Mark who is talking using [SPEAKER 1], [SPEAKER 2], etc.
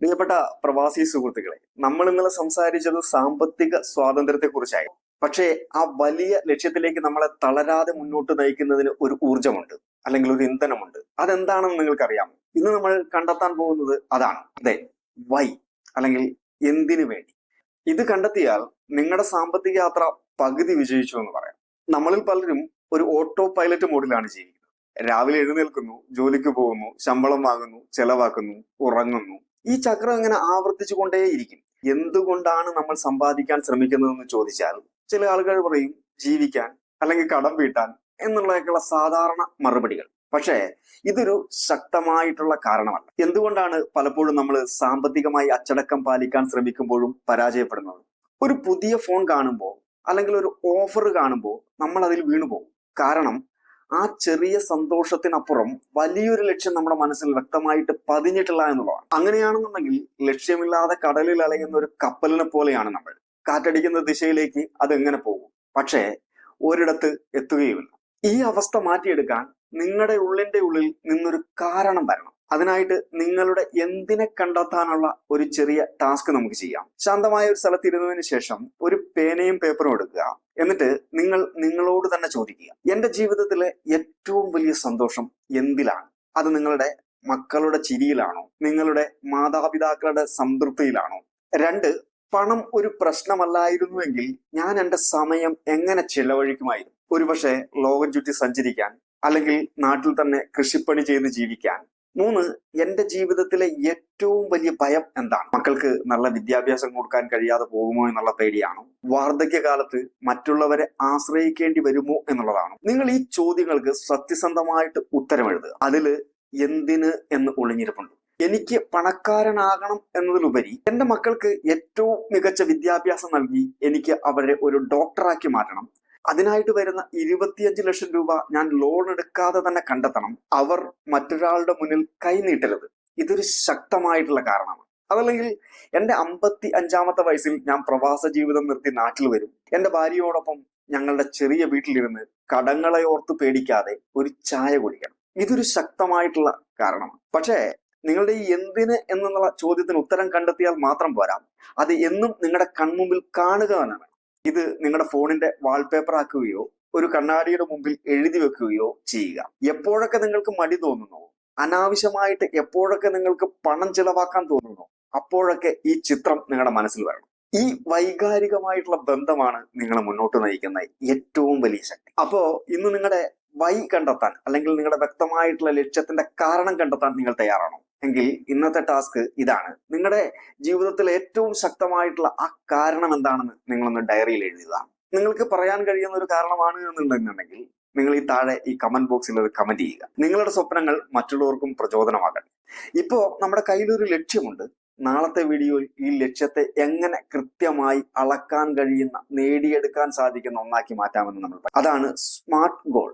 [SPEAKER 1] പ്രിയപ്പെട്ട പ്രവാസി സുഹൃത്തുക്കളെ നമ്മൾ ഇന്നലെ സംസാരിച്ചത് സാമ്പത്തിക സ്വാതന്ത്ര്യത്തെ കുറിച്ചായിരുന്നു പക്ഷേ ആ വലിയ ലക്ഷ്യത്തിലേക്ക് നമ്മളെ തളരാതെ മുന്നോട്ട് നയിക്കുന്നതിന് ഒരു ഊർജമുണ്ട് അല്ലെങ്കിൽ ഒരു ഇന്ധനമുണ്ട്. അതെന്താണെന്ന് നിങ്ങൾക്കറിയാമോ? ഇന്ന് നമ്മൾ കണ്ടെത്താൻ പോകുന്നത് അതാണ്. അതെ വൈ അല്ലെങ്കിൽ എന്തിനു വേണ്ടി? ഇത് കണ്ടെത്തിയാൽ നിങ്ങളുടെ സാമ്പത്തിക യാത്ര പകുതി വിജയിച്ചു എന്ന് പറയാം. നമ്മളിൽ പലരും ഒരു ഓട്ടോ പൈലറ്റ് മോഡിലാണ് ജീവിക്കുന്നത്. രാവിലെ എഴുന്നേൽക്കുന്നു ജോലിക്ക് പോകുന്നു ശമ്പളം വാങ്ങുന്നു ചെലവാക്കുന്നു ഉറങ്ങുന്നു. ഈ ചക്രം ഇങ്ങനെ ആവർത്തിച്ചു കൊണ്ടേയിരിക്കും. എന്തുകൊണ്ടാണ് നമ്മൾ സമ്പാദിക്കാൻ ശ്രമിക്കുന്നതെന്ന് ചോദിച്ചാൽ ചില ആളുകൾ പറയും ജീവിക്കാൻ അല്ലെങ്കിൽ കടം വീട്ടാൻ എന്നുള്ളതൊക്കെയുള്ള സാധാരണ മറുപടികൾ. പക്ഷേ ഇതൊരു ശക്തമായിട്ടുള്ള കാരണമല്ല. എന്തുകൊണ്ടാണ് പലപ്പോഴും നമ്മൾ സാമ്പത്തികമായി അച്ചടക്കം പാലിക്കാൻ ശ്രമിക്കുമ്പോഴും പരാജയപ്പെടുന്നത്? ഒരു പുതിയ ഫോൺ കാണുമ്പോൾ അല്ലെങ്കിൽ ഒരു ഓഫർ കാണുമ്പോൾ നമ്മൾ അതിൽ വീണുപോകും. കാരണം ആ ചെറിയ സന്തോഷത്തിനപ്പുറം വലിയൊരു ലക്ഷ്യം നമ്മുടെ മനസ്സിൽ വ്യക്തമായിട്ട് പതിഞ്ഞിട്ടില്ല എന്നുള്ളതാണ്. അങ്ങനെയാണെന്നുണ്ടെങ്കിൽ ലക്ഷ്യമില്ലാതെ കടലിൽ അലയുന്ന ഒരു കപ്പലിനെ പോലെയാണ് നമ്മൾ. കാറ്റടിക്കുന്ന ദിശയിലേക്ക് അത് എങ്ങനെ പോകും? പക്ഷേ ഒരിടത്ത് എത്തുകയുമില്ല. ഈ അവസ്ഥ മാറ്റിയെടുക്കാൻ നിങ്ങളുടെ ഉള്ളിന്റെ ഉള്ളിൽ നിന്നൊരു കാരണം വരണം. അതിനായിട്ട് നിങ്ങളുടെ എന്തിനെ കണ്ടെത്താനുള്ള ഒരു ചെറിയ ടാസ്ക് നമുക്ക് ചെയ്യാം. ശാന്തമായ ഒരു സ്ഥലത്ത് ഇരുന്നതിന് ശേഷം ഒരു പേനയും പേപ്പറും എടുക്കുക. എന്നിട്ട് നിങ്ങൾ നിങ്ങളോട് തന്നെ ചോദിക്കുക. എന്റെ ജീവിതത്തിലെ ഏറ്റവും വലിയ സന്തോഷം എന്തിലാണ്? അത് നിങ്ങളുടെ മക്കളുടെ ചിരിയിലാണോ? നിങ്ങളുടെ മാതാപിതാക്കളുടെ സംതൃപ്തിയിലാണോ? രണ്ട് പണം ഒരു പ്രശ്നമല്ലായിരുന്നുവെങ്കിൽ ഞാൻ എന്റെ സമയം എങ്ങനെ ചെലവഴിക്കുമായിരുന്നു? ഒരുപക്ഷെ ലോകം ചുറ്റി സഞ്ചരിക്കാൻ അല്ലെങ്കിൽ നാട്ടിൽ തന്നെ കൃഷിപ്പണി ചെയ്ത് ജീവിക്കാൻ മൂന്ന് എന്റെ ജീവിതത്തിലെ ഏറ്റവും വലിയ ഭയം എന്താണ്? മക്കൾക്ക് നല്ല വിദ്യാഭ്യാസം കൊടുക്കാൻ കഴിയാതെ പോകുമോ എന്നുള്ള പേടിയാണോ. വാർദ്ധക്യകാലത്ത് മറ്റുള്ളവരെ ആശ്രയിക്കേണ്ടി വരുമോ എന്നുള്ളതാണ്. നിങ്ങൾ ഈ ചോദ്യങ്ങൾക്ക് സത്യസന്ധമായിട്ട് ഉത്തരമെഴുതുക അതിൽ എന്തിന് എന്ന് ഒളിഞ്ഞിരിപ്പുണ്ട്. എനിക്ക് പണക്കാരനാകണം എന്നതിലുപരി എന്റെ മക്കൾക്ക് ഏറ്റവും മികച്ച വിദ്യാഭ്യാസം നൽകി എനിക്ക് അവരെ ഒരു ഡോക്ടറാക്കി മാറ്റണം. അതിനായിട്ട് വരുന്ന ഇരുപത്തിയഞ്ച് ലക്ഷം രൂപ ഞാൻ ലോൺ എടുക്കാതെ തന്നെ കണ്ടെത്തണം. അവർ മറ്റൊരാളുടെ മുന്നിൽ കൈനീട്ടരുത് ഇതൊരു ശക്തമായിട്ടുള്ള കാരണമാണ്. അതല്ലെങ്കിൽ എന്റെ അമ്പത്തി അഞ്ചാമത്തെ വയസ്സിൽ ഞാൻ പ്രവാസ ജീവിതം നിർത്തി നാട്ടിൽ വരും. എന്റെ ഭാര്യയോടൊപ്പം ഞങ്ങളുടെ ചെറിയ വീട്ടിലിരുന്ന് കടങ്ങളെ ഓർത്ത് പേടിക്കാതെ ഒരു ചായ കുടിക്കണം. ഇതൊരു ശക്തമായിട്ടുള്ള കാരണമാണ്. പക്ഷേ നിങ്ങളുടെ ഈ എന്തിന് എന്നുള്ള ചോദ്യത്തിന് ഉത്തരം കണ്ടെത്തിയാൽ മാത്രം പോരാ. അത് എന്നും നിങ്ങളുടെ കൺമുമ്പിൽ കാണുക തന്നെ വേണം ഇത് നിങ്ങളുടെ ഫോണിന്റെ വാൾപേപ്പർ ആക്കുകയോ ഒരു കണ്ണാടിയുടെ മുമ്പിൽ എഴുതി വെക്കുകയോ ചെയ്യുക. എപ്പോഴൊക്കെ നിങ്ങൾക്ക് മടി തോന്നുന്നു? അനാവശ്യമായിട്ട് എപ്പോഴൊക്കെ നിങ്ങൾക്ക് പണം ചിലവാക്കാൻ തോന്നുന്നു? അപ്പോഴൊക്കെ ഈ ചിത്രം നിങ്ങളുടെ മനസ്സിൽ വരണം. ഈ വൈകാരികമായിട്ടുള്ള ബന്ധമാണ് നിങ്ങളെ മുന്നോട്ട് നയിക്കുന്ന ഏറ്റവും വലിയ ശക്തി. അപ്പോ ഇന്ന് നിങ്ങളുടെ വൈ കണ്ടെത്താൻ അല്ലെങ്കിൽ നിങ്ങളുടെ വ്യക്തമായിട്ടുള്ള ലക്ഷ്യത്തിന്റെ കാരണം കണ്ടെത്താൻ നിങ്ങൾ തയ്യാറാണോ? എങ്കിൽ ഇന്നത്തെ ടാസ്ക് ഇതാണ്. നിങ്ങളുടെ ജീവിതത്തിൽ ഏറ്റവും ശക്തമായിട്ടുള്ള ആ കാരണം എന്താണെന്ന് നിങ്ങളൊന്ന് ഡയറിയിൽ എഴുതിയതാണ് നിങ്ങൾക്ക് പറയാൻ കഴിയുന്ന ഒരു കാരണമാണ് എന്നുണ്ടെന്നുണ്ടെങ്കിൽ നിങ്ങൾ ഈ താഴെ ഈ കമന്റ് ബോക്സിൽ അത് കമന്റ് ചെയ്യുക. നിങ്ങളുടെ സ്വപ്നങ്ങൾ മറ്റുള്ളവർക്കും പ്രചോദനമാകട്ടെ. ഇപ്പോ നമ്മുടെ കയ്യിലൊരു ലക്ഷ്യമുണ്ട്. നാളത്തെ വീഡിയോയിൽ ഈ ലക്ഷ്യത്തെ എങ്ങനെ കൃത്യമായി അളക്കാൻ കഴിയുന്ന നേടിയെടുക്കാൻ സാധിക്കുന്ന ഒന്നാക്കി മാറ്റാമെന്ന് നമ്മൾ. അതാണ് സ്മാർട്ട് ഗോൾ